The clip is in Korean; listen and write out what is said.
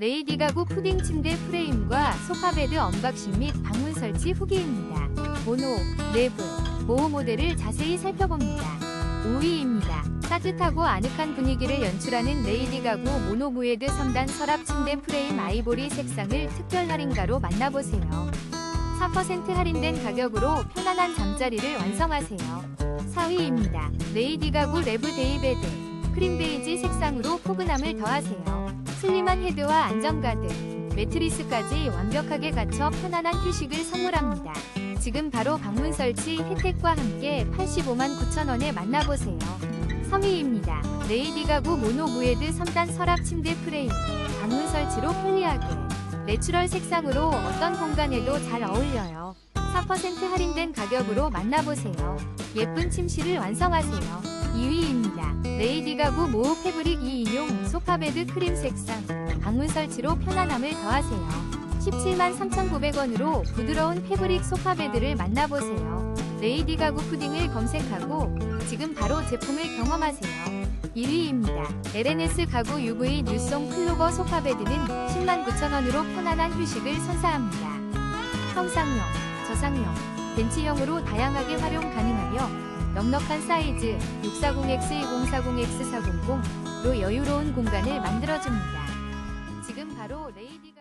레이디 가구 푸딩 침대 프레임과 소파베드 언박싱 및 방문 설치 후기입니다. 모노, 내부, 모호 모델을 자세히 살펴봅니다. 5위입니다. 따뜻하고 아늑한 분위기를 연출하는 레이디 가구 모노 무에드 3단 서랍 침대 프레임 아이보리 색상을 특별 할인가로 만나보세요. 4% 할인된 가격으로 편안한 잠자리를 완성하세요. 4위입니다. 레이디 가구 레브 데이베드 크림 베이지 색상으로 포근함을 더하세요. 슬림한 헤드와 안정가드, 매트리스까지 완벽하게 갖춰 편안한 휴식을 선물합니다. 지금 바로 방문 설치 혜택과 함께 85만 9천원에 만나보세요. 3위입니다. 레이디 가구 모노 무에드 3단 서랍 침대 프레임 방문 설치로 편리하게 내추럴 색상으로 어떤 공간에도 잘 어울려요. 4% 할인된 가격으로 만나보세요. 예쁜 침실을 완성하세요. 2위입니다. 레이디 가구 모우 패브릭 2인용 소파베드 크림 색상 방문 설치로 편안함을 더하세요. 17만 3,900원으로 부드러운 패브릭 소파 베드를 만나보세요. 레이디 가구 푸딩을 검색하고 지금 바로 제품을 경험하세요. 1위입니다. LNS 가구 UV 뉴송 클로버 소파 베드는 10만 9천원으로 편안한 휴식을 선사합니다. 평상형, 저상형, 벤치형으로 다양하게 활용 가능하며 넉넉한 사이즈 640X2040X400로 여유로운 공간을 만들어줍니다. 지금 바로 레이디가